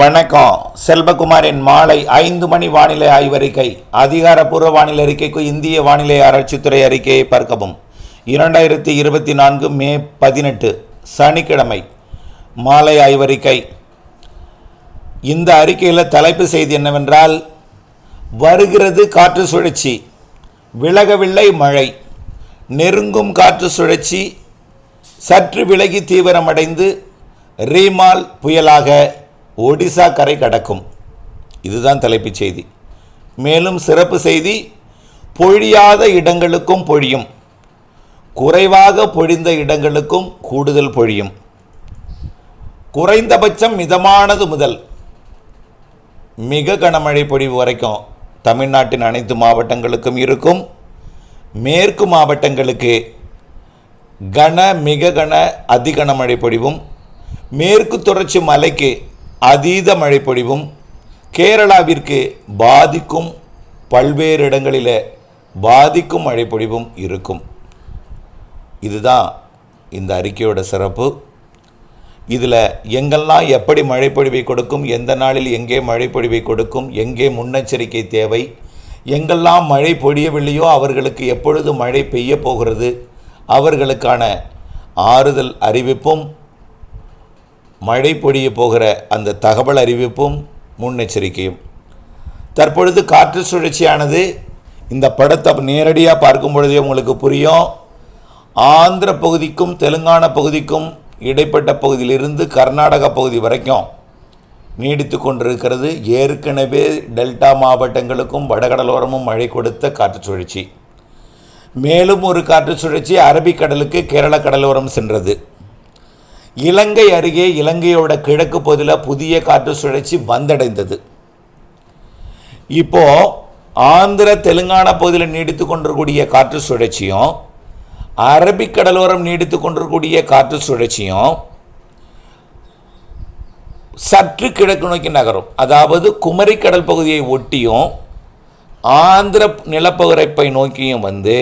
வணக்கம். செல்வகுமாரின் மாலை ஐந்து மணி வானிலை ஆய்வறிக்கை அதிகாரப்பூர்வ வானிலை அறிக்கைக்கு இந்திய வானிலை ஆராய்ச்சித்துறை அறிக்கையை பார்க்கவும். இரண்டாயிரத்தி இருபத்தி நான்கு மே பதினெட்டு சனிக்கிழமை. மாலை ஆய்வறிக்கை இந்த அறிக்கையில் தலைப்பு செய்தி என்னவென்றால் வருகிறது காற்று சுழற்சி விலகவில்லை மழை நெருங்கும் காற்று சுழற்சி சற்று விலகி தீவிரமடைந்து ரீமால் புயலாக ஒடிசா கரை கடக்கும். இதுதான் தலைப்புச் செய்தி. மேலும் சிறப்பு செய்தி பொழியாத இடங்களுக்கும் பொழியும். குறைவாக பொழிந்த இடங்களுக்கும் கூடுதல் பொழியும். குறைந்தபட்சம் மிதமானது முதல். மிக கனமழை பொழிவு வரைக்கும் தமிழ்நாட்டின் அனைத்து மாவட்டங்களுக்கும் இருக்கும். மேற்கு மாவட்டங்களுக்கு கன மிக கன அதிகன மழை பொழிவும். மேற்கு தொடர்ச்சி மலைக்கு அதீத மழைப்பொழிவும் கேரளாவிற்கு பாதிக்கும் பல்வேறு இடங்களில் பாதிக்கும் மழைப்பொழிவும் இருக்கும். இதுதான் இந்த அறிக்கையோட சிறப்பு. இதில் எங்கெல்லாம் எப்படி மழைப்பொழிவை கொடுக்கும் எந்த நாளில் எங்கே மழைப்பொழிவை கொடுக்கும் எங்கே முன்னெச்சரிக்கை தேவை எங்கெல்லாம் மழை பொழியவில்லையோ அவர்களுக்கு எப்பொழுது மழை பெய்ய போகிறது அவர்களுக்கான ஆறுதல் அறிவிப்பும் மழை பொழிய போகிற அந்த தகவல் அறிவிப்பும் முன்னெச்சரிக்கையும். தற்பொழுது காற்று சுழற்சியானது இந்த படத்தை நேரடியாக பார்க்கும் பொழுதே உங்களுக்கு புரியும். ஆந்திர பகுதிக்கும் தெலுங்கானா பகுதிக்கும் இடைப்பட்ட பகுதியிலிருந்து கர்நாடக பகுதி வரைக்கும் நீடித்து கொண்டிருக்கிறது. ஏற்கனவே டெல்டா மாவட்டங்களுக்கும் வடகடலோரமும் மழை கொடுத்த காற்று சுழற்சி. மேலும் ஒரு காற்று சுழற்சி அரபிக்கடலுக்கு கேரள கடலோரம் சென்றது. இலங்கை அருகே இலங்கையோட கிழக்கு பகுதியில் புதிய காற்று சுழற்சி வந்தடைந்தது. இப்போ ஆந்திர தெலுங்கானா பகுதியில் நீடித்து கொண்டிருக்கூடிய காற்று சுழற்சியும் அரபிக்கடலோரம் நீடித்து கொண்டிருக்கூடிய காற்று சுழற்சியும் சற்று கிழக்கு நோக்கி நகரும். அதாவது குமரிக்கடல் பகுதியை ஒட்டியும் ஆந்திர நிலப்பகுதிப்பை நோக்கியும் வந்து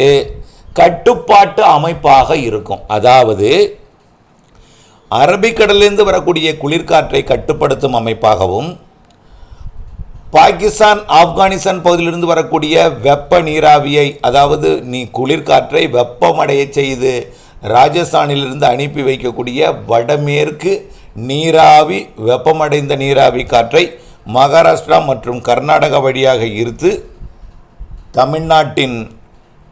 கட்டுப்பாட்டு அமைப்பாக இருக்கும். அதாவது அரபிக்கடலிலிருந்து வரக்கூடிய குளிர்காற்றை கட்டுப்படுத்தும் அமைப்பாகவும் பாகிஸ்தான் ஆப்கானிஸ்தான் பகுதியிலிருந்து வரக்கூடிய வெப்ப நீராவியை அதாவது நீ குளிர்காற்றை வெப்பமடைய செய்து ராஜஸ்தானிலிருந்து அனுப்பி வைக்கக்கூடிய வடமேற்கு நீராவி வெப்பமடைந்த நீராவி காற்றை மகாராஷ்டிரா மற்றும் கர்நாடகா வழியாக ஈர்த்து தமிழ்நாட்டின்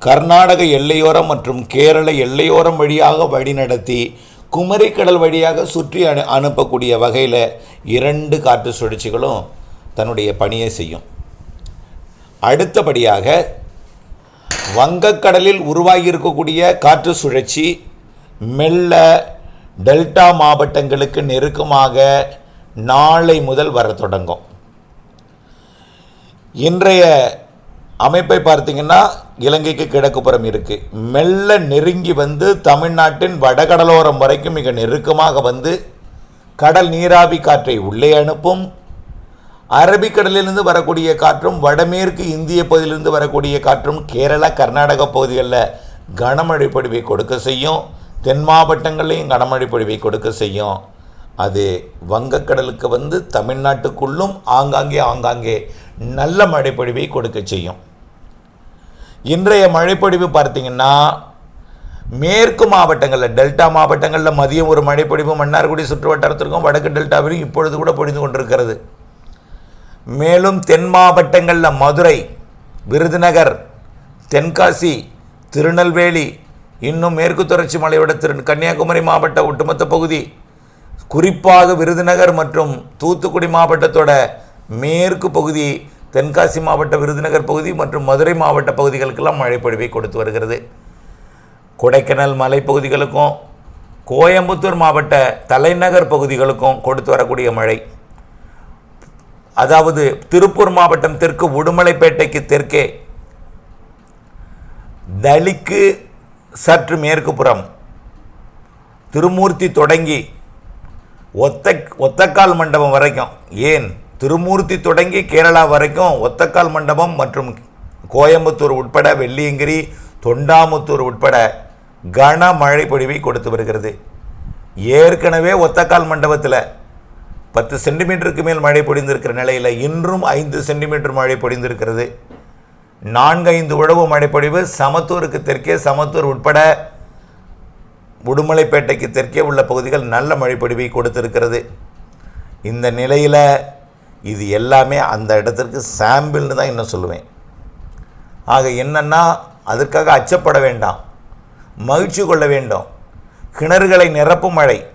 கர்நாடக எல்லையோரம் மற்றும் கேரள எல்லையோரம் வழியாக வழிநடத்தி குமரிக்கடல் வழியாக சுற்றி அனு அனுப்பக்கூடிய வகையில் இரண்டு காற்று சுழற்சிகளும் தன்னுடைய பணியை செய்யும். அடுத்தபடியாக வங்கக்கடலில் உருவாகி இருக்கக்கூடிய காற்று சுழற்சி மெல்ல டெல்டா மாவட்டங்களுக்கு நெருக்கமாக நாளை முதல் வர தொடங்கும். இன்றைய அமைப்பை பார்த்தீங்கன்னா இலங்கைக்கு கிழக்குப்புறம் இருக்குது மெல்ல நெருங்கி வந்து தமிழ்நாட்டின் வடகடலோரம் வரைக்கும் மிக நெருக்கமாக வந்து கடல் நீராவி காற்றை உள்ளே அனுப்பும். அரபிக்கடலிலிருந்து வரக்கூடிய காற்றும் வடமேற்கு இந்திய பகுதியிலிருந்து வரக்கூடிய காற்றும் கேரளா கர்நாடக பகுதிகளில் கனமழை பொழிவை கொடுக்க செய்யும். தென் மாவட்டங்களையும் கனமழை பொழிவை கொடுக்க செய்யும். அது வங்கக்கடலுக்கு வந்து தமிழ்நாட்டுக்குள்ளும் ஆங்காங்கே ஆங்காங்கே நல்ல மழைப்பொழிவை கொடுக்க செய்யும். இன்றைய மழைப்பொழிவு பார்த்தீங்கன்னா மேற்கு மாவட்டங்களில் டெல்டா மாவட்டங்களில் மதியம் ஒரு மழைப்பொழிவு மன்னார்குடி சுற்று வட்டாரத்திற்கும் வடக்கு டெல்டாவிலும் இப்பொழுது கூட பொழிந்து கொண்டிருக்கிறது. மேலும் தென் மாவட்டங்களில் மதுரை விருதுநகர் தென்காசி திருநெல்வேலி இன்னும் மேற்கு தொடர்ச்சி மலையோட திரு கன்னியாகுமரி மாவட்ட ஒட்டுமொத்த பகுதி குறிப்பாக விருதுநகர் மற்றும் தூத்துக்குடி மாவட்டத்தோட மேற்கு பகுதி தென்காசி மாவட்ட விருதுநகர் பகுதி மற்றும் மதுரை மாவட்ட பகுதிகளுக்கெல்லாம் மழைப்பொழிவை கொடுத்து வருகிறது. கொடைக்கானல் மலைப்பகுதிகளுக்கும் கோயம்புத்தூர் மாவட்ட தலைநகர் பகுதிகளுக்கும் கொடுத்து வரக்கூடிய மழை. அதாவது திருப்பூர் மாவட்டம் தெற்கு உடுமலைப்பேட்டைக்கு தெற்கே தலிக்கு சற்று மேற்கு புறம் திருமூர்த்தி தொடங்கி ஒத்த ஒத்தக்கால் மண்டபம் வரைக்கும். ஏன்? திருமூர்த்தி தொடங்கி கேரளா வரைக்கும் ஒத்தக்கால் மண்டபம் மற்றும் கோயம்புத்தூர் உட்பட வெள்ளியங்கிரி தொண்டாமுத்தூர் உட்பட கனமழை பொழிவை கொடுத்து வருகிறது. ஏற்கனவே ஒத்தக்கால் மண்டபத்தில் பத்து சென்டிமீட்டருக்கு மேல் மழை பொழிந்திருக்கிற நிலையில் இன்றும் ஐந்து சென்டிமீட்டர் மழை பொழிந்திருக்கிறது. நான்கு ஐந்து உழவு மழைப்பொழிவு சமத்தூருக்கு தெற்கே சமத்தூர் உட்பட உடுமலைப்பேட்டைக்கு தெற்கே உள்ள பகுதிகள் நல்ல மழைப்பொழிவை கொடுத்திருக்கிறது. இந்த நிலையில் இது எல்லாமே அந்த இடத்திற்கு சாம்பிள்னு தான் இன்னும் சொல்லுவேன். ஆக என்னென்னா அதற்காக அச்சப்பட வேண்டாம். மகிழ்ச்சி கொள்ள வேண்டும். கிணறுகளை நிரப்பும் மழை.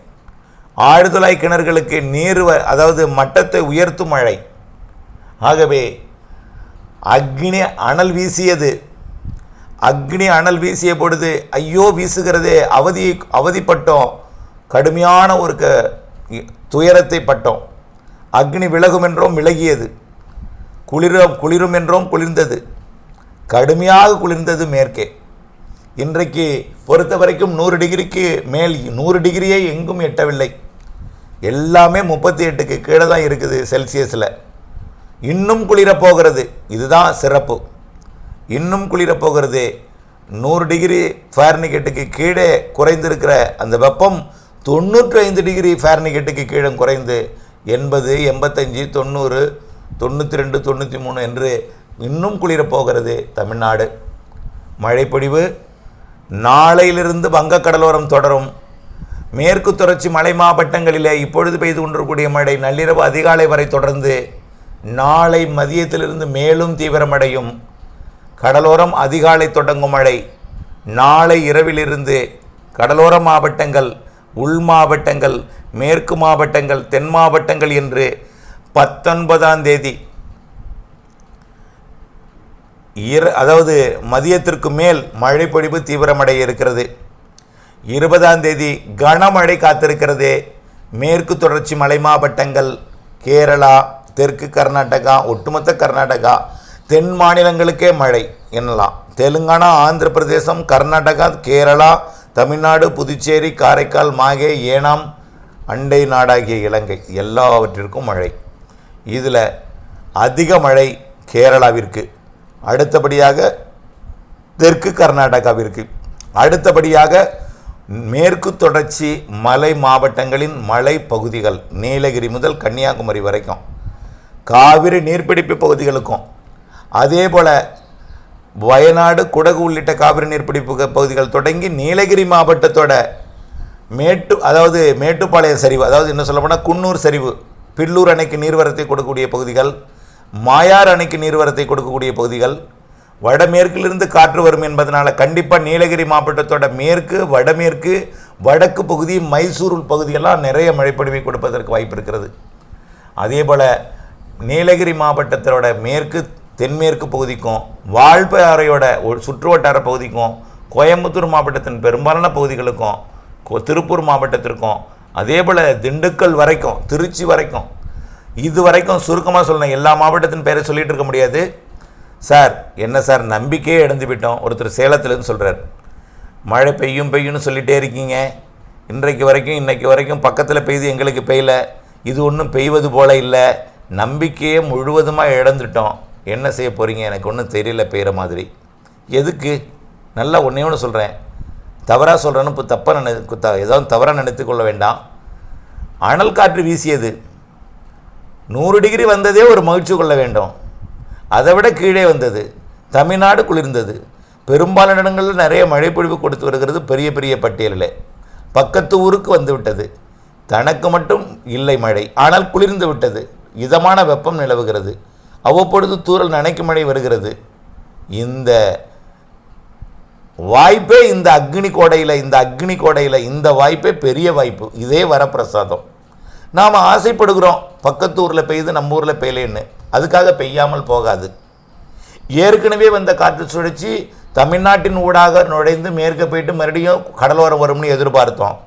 ஆழ்துளாய் கிணறுகளுக்கு நீர் வ- அதாவது மட்டத்தை உயர்த்தும் மழை. ஆகவே அக்னி அனல் வீசியது அக்னி அனல் வீசிய பொழுது ஐயோ வீசுகிறதே அவதி அவதிப்பட்டோம். கடுமையான ஒரு க துயரத்தை பட்டோம். அக்னி விலகும் என்றும் விலகியது. குளிரும் குளிரும் என்றும் குளிர்ந்தது. கடுமையாக குளிர்ந்தது மேற்கே. இன்றைக்கு பொறுத்த வரைக்கும் நூறு டிகிரிக்கு மேல் நூறு டிகிரியை எங்கும் எட்டவில்லை. எல்லாமே முப்பத்தி எட்டுக்கு கீழே தான் இருக்குது செல்சியஸில். இன்னும் குளிரப்போகிறது இதுதான் சிறப்பு. இன்னும் குளிரப்போகிறது நூறு டிகிரி ஃபேர்னிகெட்டுக்கு கீழே குறைந்திருக்கிற அந்த வெப்பம் தொண்ணூற்றி ஐந்து டிகிரி ஃபேர்னிகெட்டுக்கு கீழே குறைந்து எண்பது எண்பத்தஞ்சு தொண்ணூறு தொண்ணூற்றி ரெண்டு தொண்ணூற்றி மூணு என்று இன்னும் குளிரப்போகிறது தமிழ்நாடு. மழைப்பொழிவு நாளையிலிருந்து வங்கக்கடலோரம் தொடரும். மேற்கு தொடர்ச்சி மலை மாவட்டங்களிலே இப்பொழுது பெய்து கொண்டிருக்கூடிய மழை நள்ளிரவு அதிகாலை வரை தொடர்ந்து நாளை மதியத்திலிருந்து மேலும் தீவிரமடையும். கடலோரம் அதிகாலை தொடங்கும் மழை. நாளை இரவிலிருந்து கடலோர மாவட்டங்கள் உள் மாவட்டங்கள் மேற்கு மாவட்டங்கள் தென் மாவட்டங்கள் என்று பத்தொன்பதாம் தேதி இர அதாவது மதியத்திற்கு மேல் மழைப்பொழிவு தீவிரமடைய இருக்கிறது. இருபதாம் தேதி கனமழை காத்திருக்கிறது. மேற்கு தொடர்ச்சி மலை மாவட்டங்கள் கேரளா தெற்கு கர்நாடகா ஒட்டுமொத்த கர்நாடகா தென் மாநிலங்களுக்கே மழை என்னலாம். தெலுங்கானா ஆந்திர பிரதேசம் கர்நாடகா கேரளா தமிழ்நாடு புதுச்சேரி காரைக்கால் மாகே ஏனாம் அண்டை நாடாகிய இலங்கை. எல்லாவற்றிற்கும் மழை. இதில் அதிக மழை கேரளாவிற்கு. அடுத்தபடியாக தெற்கு கர்நாடகாவிற்கு. அடுத்தபடியாக மேற்கு தொடர்ச்சி மலை மாவட்டங்களின் மலை பகுதிகள் நீலகிரி முதல் கன்னியாகுமரி வரைக்கும். காவிரி நீர்பிடிப்பு பகுதிகளுக்கும் அதே போல் வயநாடு குடகு உள்ளிட்ட காவிரி நீர்பிடிப்பு பகுதிகள் தொடங்கி நீலகிரி மாவட்டத்தோட மேட்டு அதாவது மேட்டுப்பாளையம் சரிவு அதாவது என்ன சொல்ல போனால் குன்னூர் சரிவு பில்லூர் அணைக்கு நீர்வரத்தை கொடுக்கக்கூடிய பகுதிகள் மாயார் அணைக்கு நீர்வரத்தை கொடுக்கக்கூடிய பகுதிகள் வடமேற்கிலிருந்து காற்று வரும் என்பதனால் கண்டிப்பாக நீலகிரி மாவட்டத்தோட மேற்கு வடமேற்கு வடக்கு பகுதி மைசூர் பகுதியெல்லாம் நிறைய மழைப்பொழிவை கொடுப்பதற்கு வாய்ப்பு இருக்கிறது. அதே போல் நீலகிரி மாவட்டத்தோட மேற்கு தென்மேற்கு பகுதிக்கும் வால்பாறையோட ஒரு சுற்றுவட்டார பகுதிக்கும் கோயம்புத்தூர் மாவட்டத்தின் பெரும்பாலான பகுதிகளுக்கும் திருப்பூர் மாவட்டத்திற்கும் அதே போல் திண்டுக்கல் வரைக்கும் திருச்சி வரைக்கும் இது வரைக்கும் சுருக்கமாக சொல்லணும் எல்லா மாவட்டத்தின் பேரை சொல்லிகிட்டு இருக்க முடியாது. சார் என்ன சார் நம்பிக்கையே இழந்து விட்டோம். ஒருத்தர் சேலத்துலேருந்து சொல்கிறார் மழை பெய்யும் பெய்யும்னு சொல்லிகிட்டே இருக்கீங்க. இன்றைக்கு வரைக்கும் இன்றைக்கு வரைக்கும் பக்கத்தில் பெய்யுது எங்களுக்கு பெய்யலை. இது ஒன்றும் பெய்வது போல இல்லை. நம்பிக்கையே முழுவதுமாக இழந்துட்டோம். என்ன செய்ய போகிறீங்க எனக்கு ஒன்றும் தெரியல பெய்கிற மாதிரி. எதுக்கு? நல்லா ஒன்றே ஒன்று சொல்கிறேன் தவறாக சொல்கிறேன்னு இப்போ தப்பாக நினை குத்தா ஏதாவது தவறாக நினைத்து கொள்ள வேண்டாம். அனல் காற்று வீசியது. நூறு டிகிரி வந்ததே ஒரு மகிழ்ச்சி கொள்ள வேண்டும். அதை விட கீழே வந்தது. தமிழ்நாடு குளிர்ந்தது. பெரும்பாலான இடங்களில் நிறைய மழைப்பொழிவு கொடுத்து வருகிறது பெரிய பெரிய பட்டியலில். பக்கத்து ஊருக்கு வந்து விட்டது. தனக்கு மட்டும் இல்லை மழை. ஆனால் குளிர்ந்து விட்டது. இதமான வெப்பம் நிலவுகிறது. அவ்வப்பொழுது தூறல் நினைக்கும் மழை வருகிறது. இந்த வாய்ப்பே இந்த அக்னி கோடையில் இந்த அக்னி கோடையில் இந்த வாய்ப்பே பெரிய வாய்ப்பு. இதே வரப்பிரசாதம். நாம் ஆசைப்படுகிறோம் பக்கத்து ஊரில் பெய்யுது நம்ம ஊரில் பெய்யலேன்னு. அதுக்காக பெய்யாமல் போகாது. ஏற்கனவே வந்த காற்று சுழற்சி தமிழ்நாட்டின் ஊடாக நுழைந்து மேற்க போயிட்டு மறுபடியும் கடலோரம் வரும்னு எதிர்பார்த்தோம்.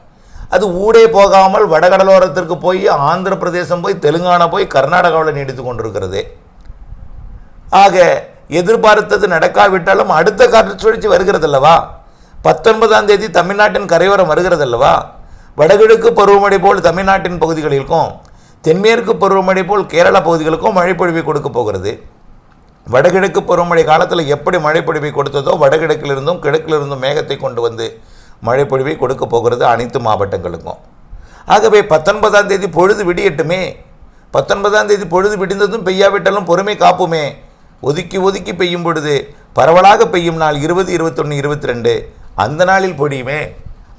அது ஊடே போகாமல் வடகடலோரத்திற்கு போய் ஆந்திர பிரதேசம் போய் தெலுங்கானா போய் கர்நாடகாவில் நீடித்து கொண்டிருக்கிறது. ஆக எதிர்பார்த்தது நடக்காவிட்டாலும் அடுத்த காற்று சுழற்சி வருகிறதல்லவா? பத்தொன்பதாம் தேதி தமிழ்நாட்டின் கரையோரம் வருகிறதல்லவா? வடகிழக்கு பருவமழை போல் தமிழ்நாட்டின் பகுதிகளிலும் தென்மேற்கு பருவமழை போல் கேரளா பகுதிகளுக்கும் மழைப்பொழிவை கொடுக்க போகிறது. வடகிழக்கு பருவமழை காலத்தில் எப்படி மழைப்பொழிவை கொடுத்ததோ வடகிழக்கிலிருந்தும் கிழக்கிலிருந்தும் மேகத்தை கொண்டு வந்து மழைப்பொழிவை கொடுக்க போகிறது அனைத்து மாவட்டங்களுக்கும். ஆகவே பத்தொன்பதாம் தேதி பொழுது விடியட்டுமே. பத்தொன்பதாம் தேதி பொழுது விடிந்ததும் பெய்யாவிட்டாலும் பொறுமை காப்புமே. ஒதுக்கி ஒதுக்கி பெய்யும் பொழுது பரவலாக பெய்யும் நாள் இருபது இருபத்தொன்று இருபத்தி ரெண்டு அந்த நாளில் பொழியுமே.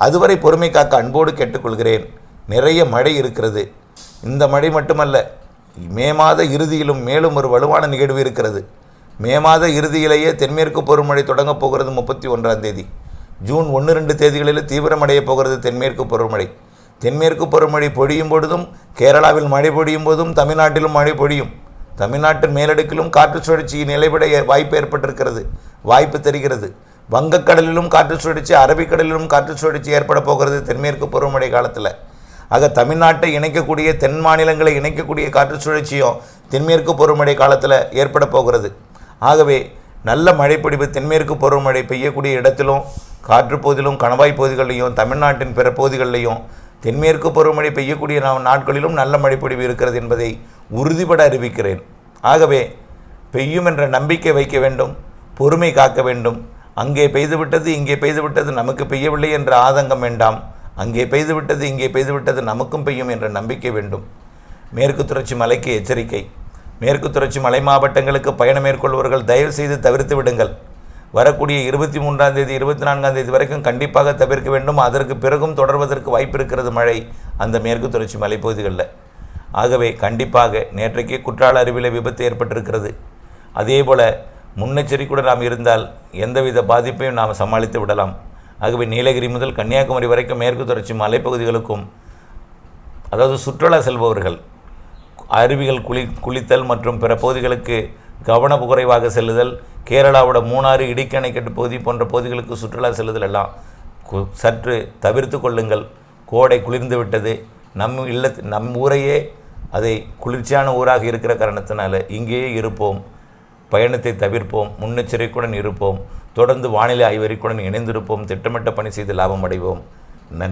அதுவரை பொறுமை காக்க அன்போடு கேட்டுக்கொள்கிறேன். நிறைய மழை இருக்கிறது. இந்த மழை மட்டுமல்ல மே மாத இறுதியிலும் மேலும் ஒரு வலுவான நிகழ்வு இருக்கிறது. மே மாத இறுதியிலேயே தென்மேற்கு பருவமழை தொடங்கப் போகிறது முப்பத்தி ஒன்றாம் தேதி. ஜூன் ஒன்று ரெண்டு தேதிகளில் தீவிரமடைய போகிறது தென்மேற்கு பருவமழை. தென்மேற்கு பருவமழை பொழியும் பொழுதும் கேரளாவில் மழை பொழியும் போதும் தமிழ்நாட்டிலும் மழை பொழியும். தமிழ்நாட்டின் மேலடுக்கிலும் காற்று சுழற்சியின் நிலைவிட வாய்ப்பு ஏற்பட்டிருக்கிறது. வாய்ப்பு தெரிகிறது. வங்கக்கடலிலும் காற்று சுழற்சி அரபிக்கடலிலும் காற்று சுழற்சி ஏற்பட போகிறது தென்மேற்கு பருவமழை காலத்தில். ஆக தமிழ்நாட்டை இணைக்கக்கூடிய தென் மாநிலங்களை இணைக்கக்கூடிய காற்று சுழற்சியும் தென்மேற்கு பருவமழை காலத்தில் ஏற்பட போகிறது. ஆகவே நல்ல மழைப்பிடிப்பு தென்மேற்கு பருவமழை பெய்யக்கூடிய இடத்திலும் காற்று பகுதியிலும் கணவாய் பகுதிகளிலையும் தமிழ்நாட்டின் பிற பகுதிகளிலையும் தென்மேற்கு பருவமழை பெய்யக்கூடிய நாட்களிலும் நல்ல மழைப்பொழிவு இருக்கிறது என்பதை உறுதிபட அறிவிக்கிறேன். ஆகவே பெய்யும் என்ற நம்பிக்கை வைக்க வேண்டும் பொறுமை காக்க வேண்டும். அங்கே பெய்துவிட்டது இங்கே பெய்துவிட்டது நமக்கு பெய்யவில்லை என்ற ஆதங்கம் வேண்டாம். அங்கே பெய்துவிட்டது இங்கே பெய்துவிட்டது நமக்கும் பெய்யும் என்ற நம்பிக்கை வேண்டும். மேற்கு தொடர்ச்சி மலைக்கு எச்சரிக்கை. மேற்கு தொடர்ச்சி மலை மாவட்டங்களுக்கு பயணம் மேற்கொள்பவர்கள் தயவு செய்து தவிர்த்து விடுங்கள். வரக்கூடிய இருபத்தி மூன்றாம் தேதி இருபத்தி நான்காம் தேதி வரைக்கும் கண்டிப்பாக தவிர்க்க வேண்டும். அதற்கு பிறகும் தொடர்வதற்கு வாய்ப்பு இருக்கிறது மழை அந்த மேற்கு தொடர்ச்சி மலைப்பகுதிகளில். ஆகவே கண்டிப்பாக நேற்றைக்கே குற்றால அருவியில் விபத்து ஏற்பட்டிருக்கிறது. அதேபோல் முன்னெச்சரிக்கையுடன் நாம் இருந்தால் எந்தவித பாதிப்பையும் நாம் சமாளித்து விடலாம். ஆகவே நீலகிரி முதல் கன்னியாகுமரி வரைக்கும் மேற்கு தொடர்ச்சி மலைப்பகுதிகளுக்கும் அதாவது சுற்றுலா செல்பவர்கள் அருவிகள் குளி குளித்தல் மற்றும் பிற பகுதிகளுக்கு கவனப்பு குறைவாக செல்லுதல் கேரளாவோட மூணாறு இடிக்கணைக்கட்டு பகுதி போன்ற பகுதிகளுக்கு சுற்றுலா செல்லுதல் எல்லாம் கு- சற்று தவிர்த்து கொள்ளுங்கள். கோடை குளிர்ந்து விட்டது. நம் இல்லத் நம் ஊரையே அதை குளிர்ச்சியான ஊராக இருக்கிற காரணத்தினால இங்கேயே இருப்போம் பயணத்தை தவிர்ப்போம் முன்னெச்சரிக்கையுடன் இருப்போம் தொடர்ந்து வானிலை ஆய்வறிக்கையுடன் இணைந்திருப்போம் திட்டமிட்ட பணி செய்து லாபம் அடைவோம். நன்றி.